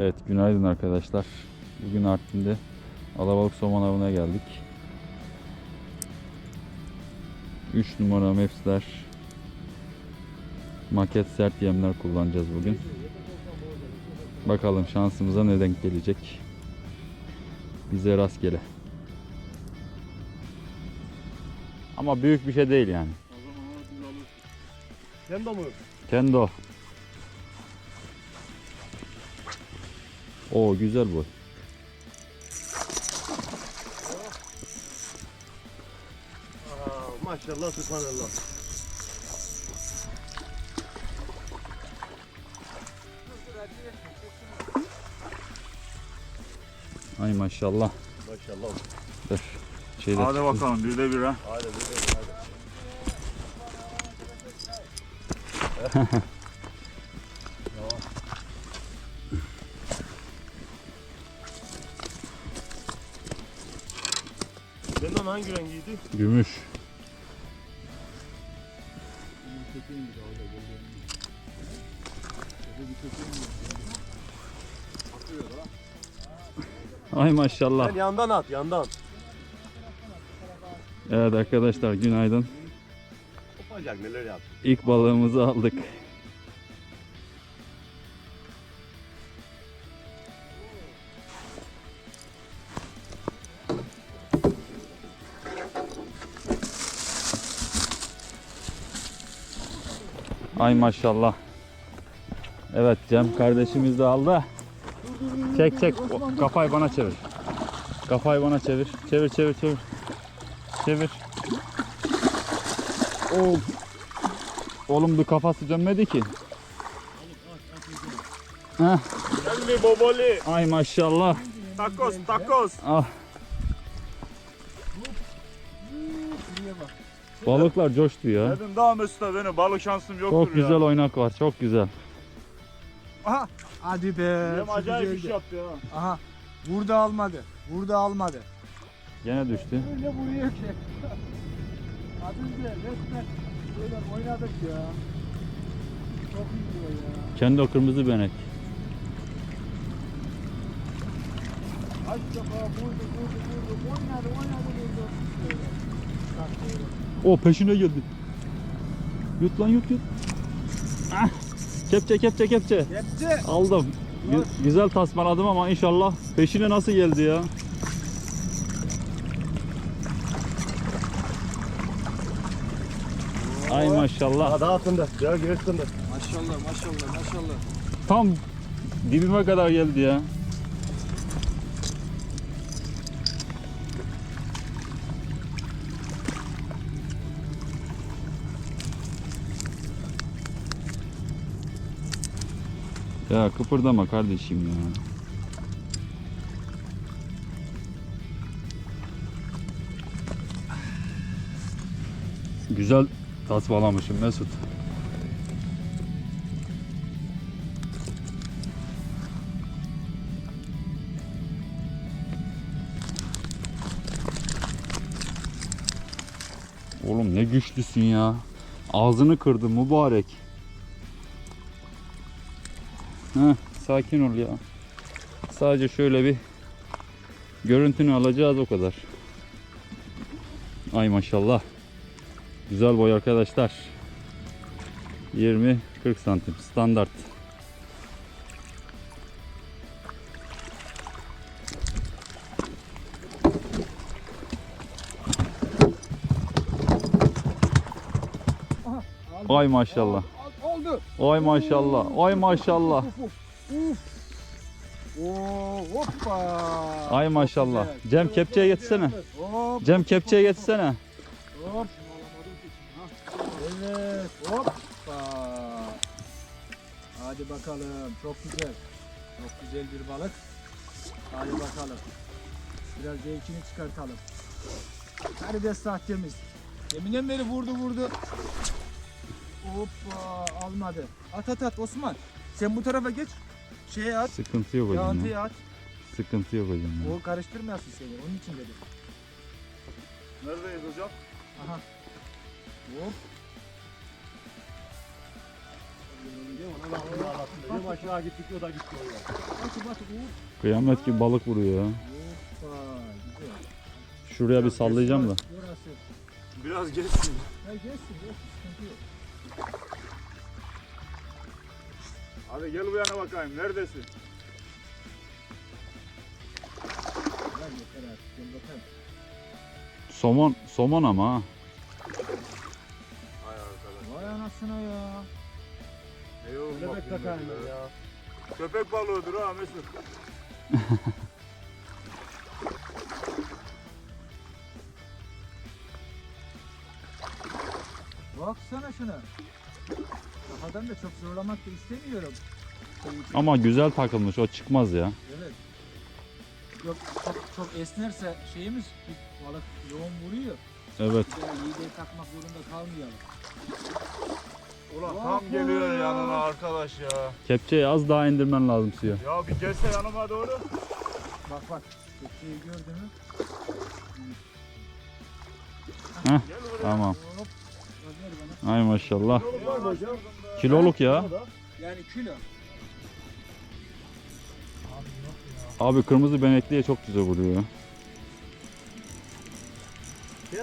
Evet günaydın arkadaşlar. Bugün Artvin'de alabalık somon avına geldik. 3 numara mepsler maket sert yemler kullanacağız bugün. Bakalım şansımıza ne denk gelecek. Bize rastgele. Ama büyük bir şey değil yani. Sen de mi? Kendo. O güzel boy. Aa, maşallah subhanallah. Ay maşallah. Maşallah. Dur. Şeyde Hadi bakalım bir de bir ha. Hadi bir de hadi. hangi rengiydi? Gümüş. Ay maşallah. Sen yandan at yandan. Evet arkadaşlar günaydın. Kopacak neler. İlk balığımızı aldık. Ay maşallah. Evet Cem kardeşimiz de aldı. Çek çek. Kafayı bana çevir. Kafayı bana çevir. Çevir çevir çevir. Çevir. Of. Oğlum bu kafası dönmedi ki. Heh, ay maşallah. Takos takos. Ah. Balıklar coştu ya. Dedim daha Mesut'a benim balık şansım yoktur Çok güzel ya. oynak var, çok güzel. Aha. Hadi be. Hem şu acayip bir güzeldi. şey yaptı ya. Aha. Burada almadı. Burada almadı. Gene düştü. Öyle vuruyor ki. Az önce resmen böyle oynadık ya. Çok iyi ya. Kendi o kırmızı benek. Kaç defa vurdu vurdu vurdu. Oynadı oynadı vurdu. Böyle. O peşine geldi. Yut lan yut yut. Ah. Kepçe kepçe kepçe. Hepsi. Aldım. Gü- güzel tasmaladım ama inşallah peşine nasıl geldi ya? Ay maşallah. Daha altında. Ya gerisinde. Maşallah maşallah maşallah. Tam dibime kadar geldi ya. Ya kıpırdama kardeşim ya. Güzel tasmalamışım Mesut. Oğlum ne güçlüsün ya. Ağzını kırdı mübarek. Heh, sakin ol ya. Sadece şöyle bir görüntünü alacağız o kadar. Ay maşallah. Güzel boy arkadaşlar. 20-40 santim standart. Ay maşallah. Oldu. Ay maşallah. Ay maşallah. Uf, uf, uf. Oo, hoppa. Ay maşallah. Cem kepçeye getirsene. Hop. Cem kepçeye getirsene. Hop. Evet. Hoppa. Hadi bakalım. Çok güzel. Çok güzel bir balık. Hadi bakalım. Biraz zevkini çıkartalım. Karides sahtemiz. Deminden beri vurdu vurdu. Hoppa almadı. At at at Osman. Sen bu tarafa geç. Şeye at. Sıkıntı yok hocam. ya. Yağıntıya at. Sıkıntı yok hocam. ya. O karıştırmayasın seni. Onun için dedim. Neredeyiz hocam? Aha. Hop. Benim aşağı gittik o da gitti oraya. Batı batı. Uf. Kıyamet gibi balık vuruyor ya. Hoppa. Güzel. Şuraya bir sallayacağım da. Burası. Biraz geçsin. Ya gelsin gelsin. Sıkıntı yok. Hadi gel bu yana bakayım. Neredesin? Somon, somon ama ha. Hay arkadaş. Vay anasına ya. Takayım ben ya. Köpek balığıdır ha Mesut. Baksana şuna. Kafadan da çok zorlamak da istemiyorum. Ama güzel takılmış o çıkmaz ya. Evet. Yok çok çok esnerse şeyimiz bir balık yoğun vuruyor. Evet. Lideyi takmak zorunda kalmayalım. Ulan Vay tam geliyor yanına arkadaş ya. Kepçeyi az daha indirmen lazım suya. Ya bir gelse yanıma doğru. Bak bak. Şeyi gördün mü? Gel buraya. Tamam. Hop. Ay maşallah. Yoluk var mı hocam? Kiloluk ya. Yani kilo. Abi kırmızı benekliye çok güzel vuruyor ya.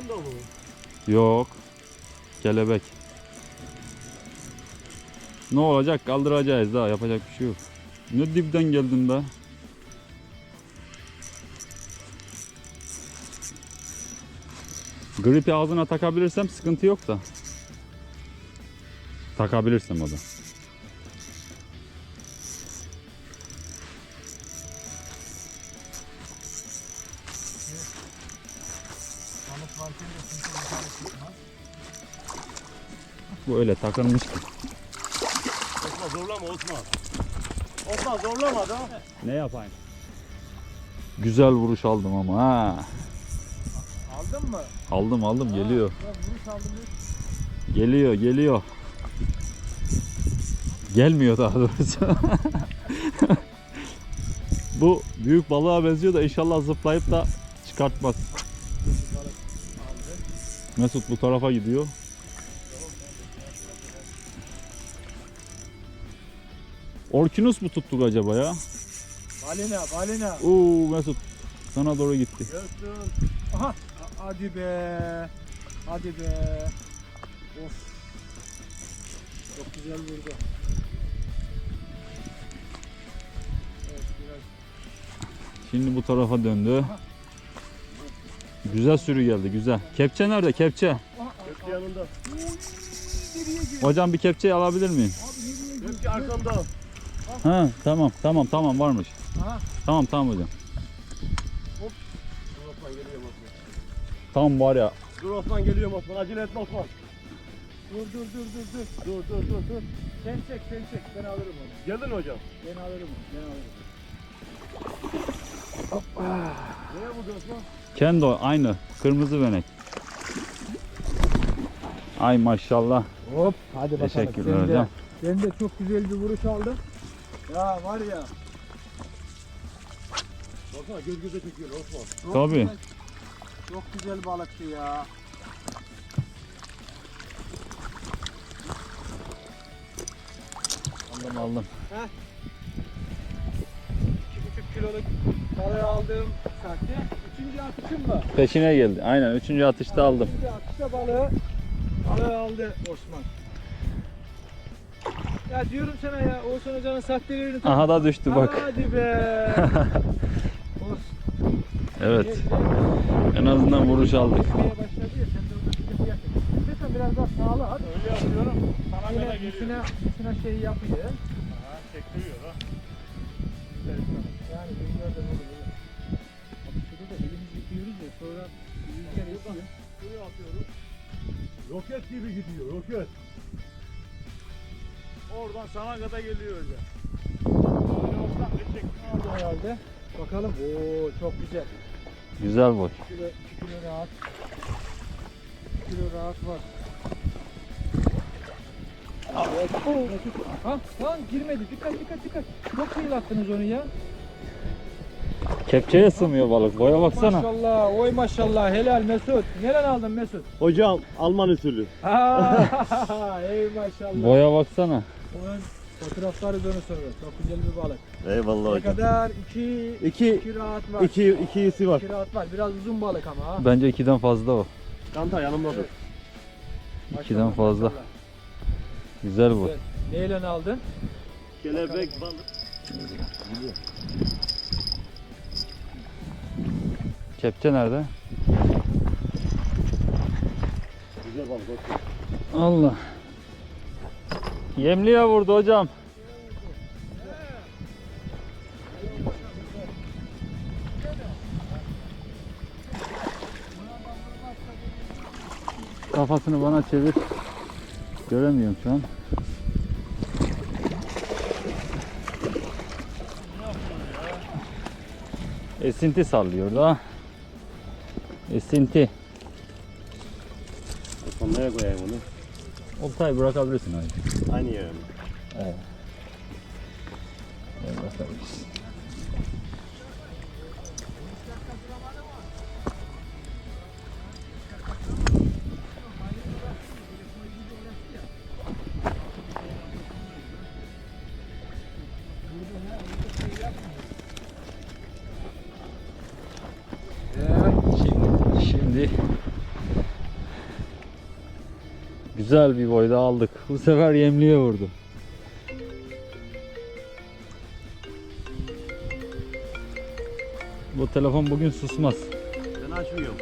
Mu? Yok. Kelebek. Ne olacak? Kaldıracağız daha. Yapacak bir şey yok. Ne dipten geldin be? Gripi ağzına takabilirsem sıkıntı yok da. Takabilirsem o da. Balık varken de kimse yukarı çıkmaz. Bu öyle takılmış ki. Osman zorlama Osman. Osman zorlama da. Ne yapayım? Güzel vuruş aldım ama ha. Aldın mı? Aldım aldım geliyor. Ya vuruş aldım. Geliyor geliyor. Gelmiyor daha doğrusu. Bu büyük balığa benziyor da inşallah zıplayıp da çıkartmaz. Mesut bu tarafa gidiyor. Orkinus mu tuttuk acaba ya? Balina balina. Oo Mesut sana doğru gitti. Görsün. Aha. Hadi be. Hadi be. Of. Çok güzel vurdu. Evet biraz. Şimdi bu tarafa döndü. Güzel sürü geldi güzel. Kepçe nerede kepçe? Gökçe yanında. Hocam bir kepçeyi alabilir miyim? Gökçe arkamda. Ha tamam tamam tamam varmış. Aha. Tamam tamam hocam. Dur Osman geliyorum Osman. Tam var ya Dur Osman geliyorum Osman. Acele etme Osman. Dur dur dur dur dur. Dur dur dur dur. Sen çek sen çek ben alırım onu. Mi hocam? Ben alırım onu ben alırım. Nereye vurdu Osman? Kendo aynı. Kırmızı benek. Ay maşallah. Hop hadi bakalım. Teşekkürler Sen de- hocam. Ben de çok güzel bir vuruş aldım. Ya var ya. Osman göz göze çekiyor Osman. Çok Tabii. Güzel, çok güzel balıktı ya. Aldım aldım. 2,5 kiloluk balığı aldım sahte. Üçüncü atışım mı? Peşine geldi. Aynen. Üçüncü atışta aldım. Üçüncü atışta balığı, balığı aldı Osman. Ya diyorum sana ya Oğuzhan Hoca'nın sahtelerini tak- Aha da düştü bak. Hadi be. Evet. En azından vuruş aldık. Biraz daha sağla hadi. Öyle yapıyorum. Sana Yine kadar geliyor. üstüne, üstüne şey yapıyor. Ha, çektiriyor ha. Yani rüzgardan olur. olur. Abi şurada da elimizi yıkıyoruz ya sonra rüzgar esiyor. Şuraya atıyorum. Roket gibi gidiyor roket. Oradan sana kadar geliyor hocam. Olsan ne çekmiyor? Aldı herhalde. Bakalım. Oo çok güzel. Güzel boy. 2 kilo, 2 kilo rahat. 2 kilo rahat var. Ha, lan girmedi. Dikkat dikkat dikkat. Çok kıyılattınız onu ya. Kepçeye sığmıyor balık. Boya baksana. Maşallah. Oy maşallah. Helal Mesut. Nereden aldın Mesut? Hocam Alman usulü. Aa, ey maşallah. Boya baksana. Onun fotoğrafları dönü sonra. Çok güzel bir balık. Eyvallah Ne hocam. kadar? İki, İki, iki rahat var. iki, ikisi var. İki rahat var. Biraz uzun balık ama ha. Bence ikiden fazla o. Kanta yanımda dur. İkiden Maşallah, fazla. maşallah. Güzel bu. Güzel. Neyle aldın? Kelebek balık. Kepçe nerede? Güzel balık. Allah. Yemliğe vurdu hocam. Kafasını bana çevir. Göremiyorum şu an. Esinti sallıyor da. Esinti. Nereye koyayım onu? Oltayı bırakabilirsin abi. Aynı yere mi? Evet, güzel bir boyda aldık. Bu sefer yemliğe vurdu. Bu telefon bugün susmaz. Ben açmıyorum.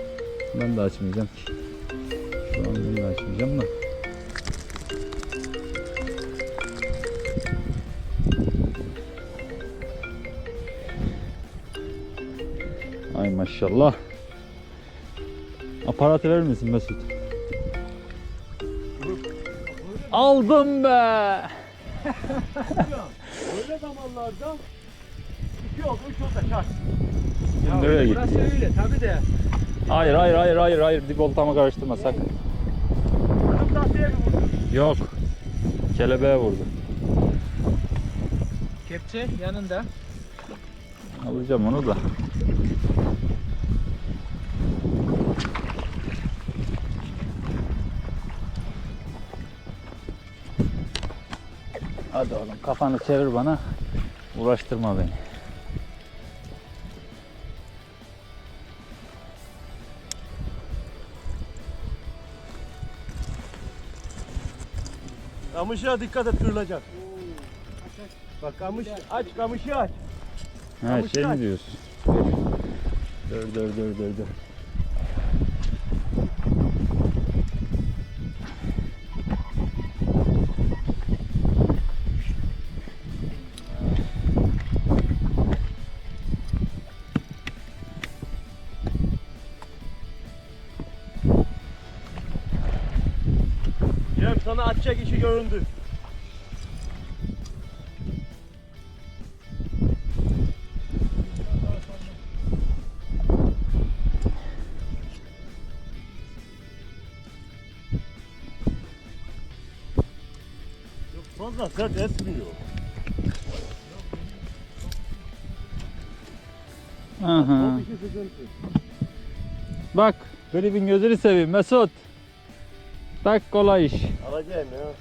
Ben de açmayacağım ki. Şu an ben de açmayacağım da. Ay maşallah. Aparatı verir misin Mesut? Aldım be. Öyle zamanlarda iki oldu, üç oldu şart. Şimdi nereye gitti? Burası öyle tabi de. Hayır hayır hayır hayır hayır dip oltama karıştırma sakın. Kırık tahtaya bir vurdu. Yok. Kelebeğe vurdu. Kepçe yanında. Alacağım onu da. Hadi oğlum kafanı çevir bana. Uğraştırma beni. Kamışığa dikkat et kırılacak. Bak kamış aç kamışı aç. Ha Kamışı şey mi aç. diyorsun? Dur dur dur dur dur. Sana açacak işi göründü. Yok fazla sert esmiyor. Aha. Bak klibin gözünü seveyim Mesut. Bak kolay iş. Alacağım ya.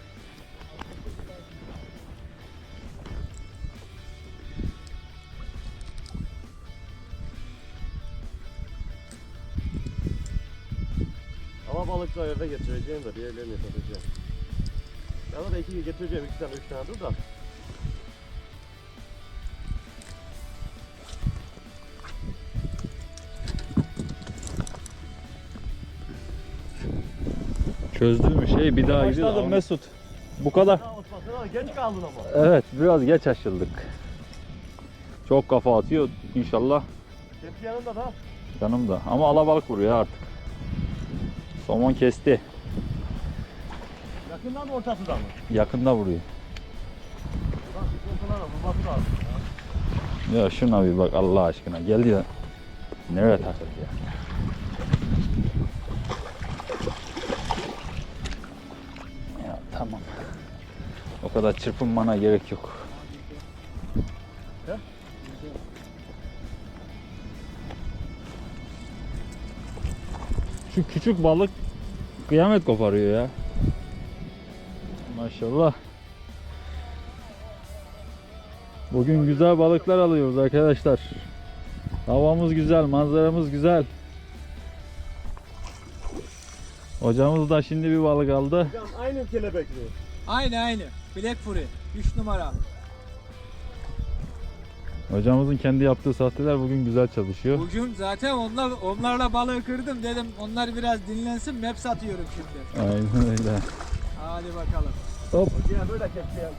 Ama balıkla eve getireceğim de diğerlerini satacağım. Ya da iki getireceğim iki tane üç tane dur da. Çözdüğüm şey bir daha gidiyor. Başladım Mesut. Bu kadar. Geç kaldın ama. Evet biraz geç açıldık. Çok kafa atıyor inşallah Tepki yanında da. canım da. Ama alabalık vuruyor artık. Somon kesti. Yakından mı ortasında mı? Yakında vuruyor. Ulan sıkıntılara vurması lazım ya. Şuna bir bak Allah aşkına. Geldi ya. Nereye takıldı? Ya O kadar çırpınmana gerek yok. Şu küçük balık kıyamet koparıyor ya. Maşallah. Bugün güzel balıklar alıyoruz arkadaşlar. Havamız güzel, manzaramız güzel. Hocamız da şimdi bir balık aldı. Hocam aynı kelebek mi? Aynı aynı. Black Fury. 3 numara. Hocamızın kendi yaptığı sahteler bugün güzel çalışıyor. Bugün zaten onlar onlarla balığı kırdım dedim. Onlar biraz dinlensin. Map satıyorum şimdi. Aynen öyle. Hadi bakalım. Hocaya böyle kepçe.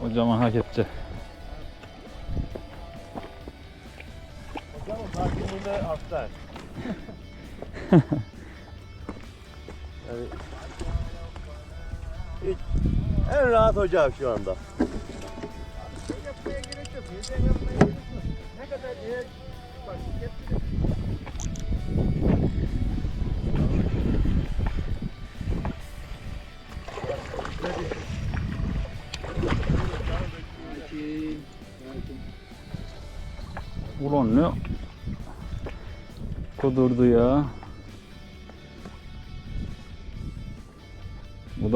Hocama hak edecek. Hocam sakinliğine hasta. yani hiç, en rahat hocam şu anda. Yapmaya gerek yok. Yüzden yapmaya gerek yok. Ne kadar eğer bak. Sakin. Ulan ne kudurdu ya.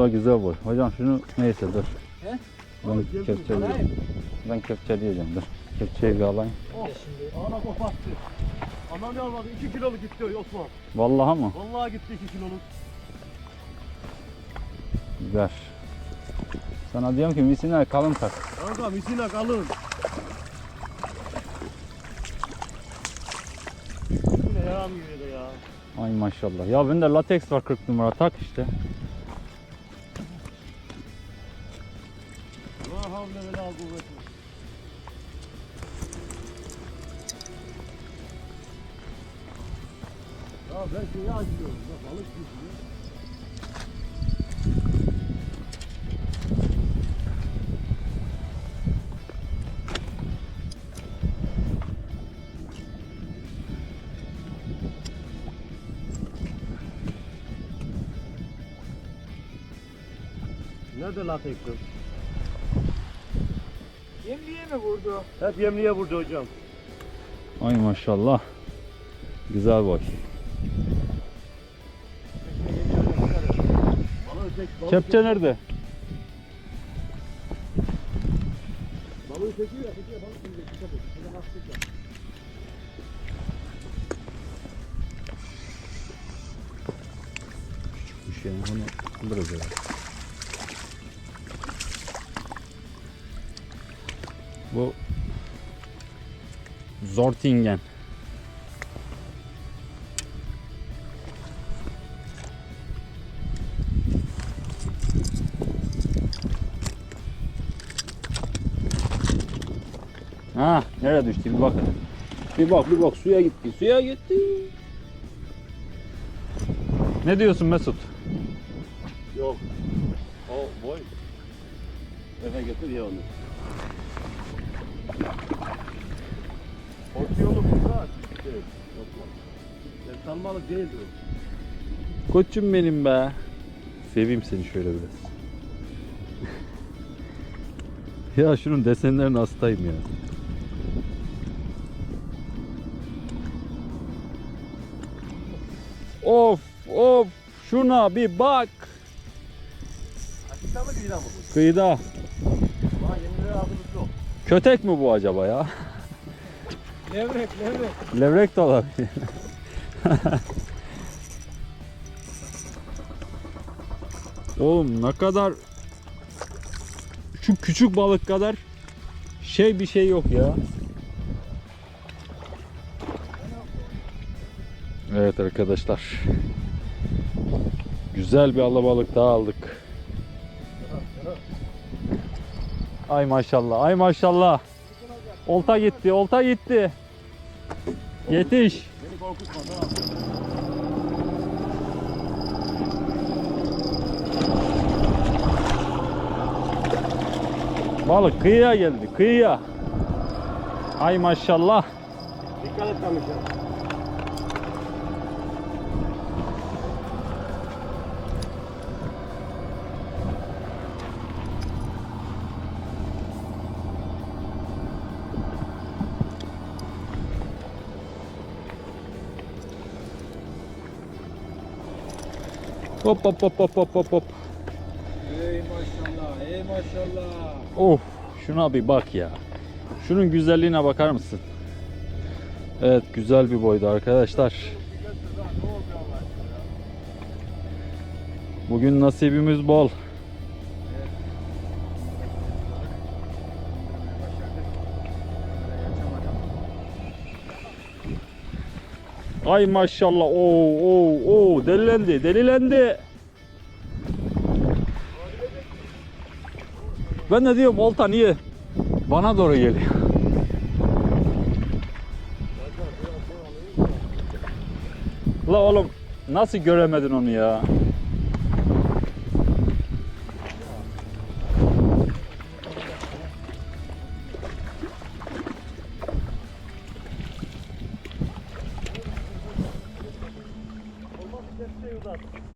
Da güzel boy. Hocam şunu neyse dur. He? Ben kepçeleyeceğim. Alayım. Ben kepçeleyeceğim dur. Kepçeyi bir alayım. Oh. Ana kopattı. Ana ne almadı? 2 kiloluk gitti Osman. Vallahi mı? Vallahi gitti 2 kiloluk. Ver. Sana diyorum ki misina kalın tak. Kanka misina kalın. Bu ne yaram gibi de ya. Ay maşallah. Ya bende lateks var 40 numara tak işte. Ben şeyi acıyorum. Ya balık gidiyor. Nerede lateksin? Yemliğe mi vurdu? Hep yemliğe vurdu hocam. Ay maşallah. Güzel boy. Kepçe nerede? Balığı çekiyor ya, çekiyor balık şimdi dikkat et. Yap. Bir şey onu kaldıracağız. Bu Zortingen. Nereye düştü bir bak. Bir bak bir bak suya gitti. Suya gitti. Ne diyorsun Mesut? Yok. O boy. Eve getir ya onu. Porsiyonu burada. Evet. Sen sanmalık değildir o. Koçum benim be. Seveyim seni şöyle biraz. ya şunun desenlerine hastayım ya. Şuna bir bak. Açıkta mı kıyıda mı bu? Kıyıda. Kötek mi bu acaba ya? Levrek levrek. Levrek de olabilir. Oğlum ne kadar şu küçük balık kadar şey bir şey yok ya. Evet arkadaşlar. Güzel bir alabalık daha aldık. Ay maşallah, ay maşallah. Olta gitti, olta gitti. Yetiş. Balık kıyıya geldi, kıyıya. Ay maşallah. Dikkat et kamışa. Hop hop hop hop hop hop hop. Ey maşallah, ey maşallah. Of şuna bir bak ya. Şunun güzelliğine bakar mısın? Evet güzel bir boydu arkadaşlar. Bugün nasibimiz bol. Ay maşallah. Oo oo oo delilendi, delilendi. Ben de diyorum olta niye bana doğru geliyor. La oğlum nasıl göremedin onu ya?